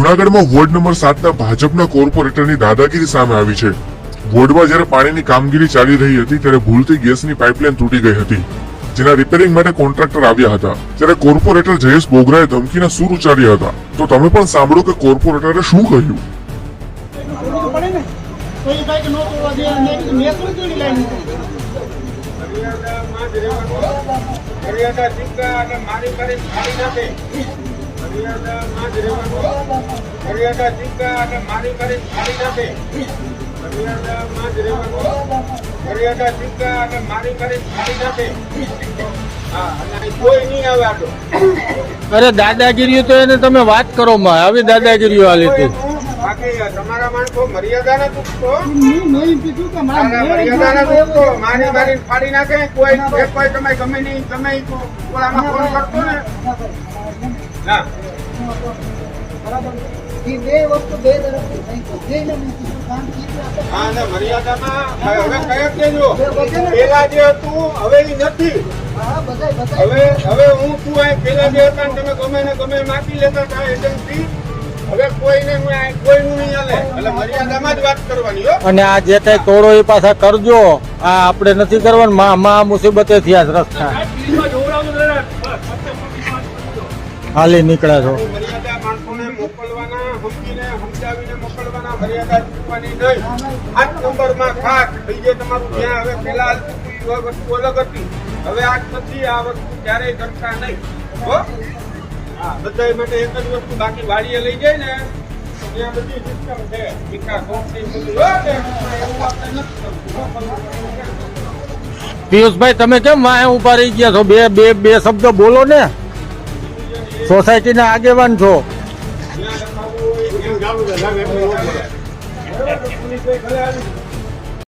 જુનાગઢમાં ward number સાતના ભાજપના કોર્પોરેટરની દાદાગીરી સામે આવી છે. વોર્ડમાં જ્યારે પાણીની કામગીરી ચાલી રહી હતી, ત્યારે ભૂલથી ગેસની પાઇપલાઇન તૂટી ગઈ હતી. જેના રિપેરિંગ માટે કોન્ટ્રાક્ટર આવ્યા હતા. ત્યારે કોર્પોરેટર જયેશ બોગરાએ ધમકીના સૂર ઉચ્ચાર્યા હતા. તો તમે પણ સાંભળો કે કોર્પોરેટરે શું કહ્યું? કરી મર્યાદામાં જ રહેવાનું. મર્યાદા અને મારી કરી ફાડી નાખે મર્યાદામાં જ રહેવાનું. મર્યાદા સિક્કા અને મારી કરી ફાડી નાખે હા અને અહીં કોઈ નહીં આવે અરે દાદાગીરી તો એને તમે વાત કરો માં. આવી દાદાગીરીઓ આ લીધી તમારા માણસો મર્યાદાને ચૂકતો મેં મેં એમ કીધું કે મારા તારા મેળે મર્યાદાને ગયો ચૂકતો મારી મારી ફાડી નાખે. કોઈ જે કોઈ તમે ગમે નહીં તમે ઓલામાં ફોન કરતો ને ના. બરાબર એ બે વસ્તુ બે તરફથી થઈ તો જેને મેં કામ કીધું હા, અને મર્યાદામાં હવે કયા કેજો પેલા જે હતું હવે ઈ નથી. હા બધાય બધાય. હવે હવે હું છું આ પેલા જે હતા ને તમે ગમે ને ગમે માપી લેતા હતા એજન્સી હવે કોઈને કોઈનું નહીં હાલે. એટલે મર્યાદામાં જ વાત કરવાની હો. અને આ જે કઈ તોડો એ પાછા કરજો. આ આપણે નથી કરવાનું. માં માં મુસીબતે થયા છે રસ્તા. બીજે તમારું છો હવે આઠ પછી આ વસ્તુ ક્યારેય કરતા નહીં. હો? હા બધા માટે એક જ વસ્તુ બાકી વાડીએ લઈ જાય ને ત્યાં બધી સિસ્ટમ છે. વિકાસ નથી. પિયુષભાઈ તમે કેમ વાહે ઊભા રહી ગયા છો? બે બે બે શબ્દ બોલો ને. સોસાયટીના આગેવાન છો. જ્યાં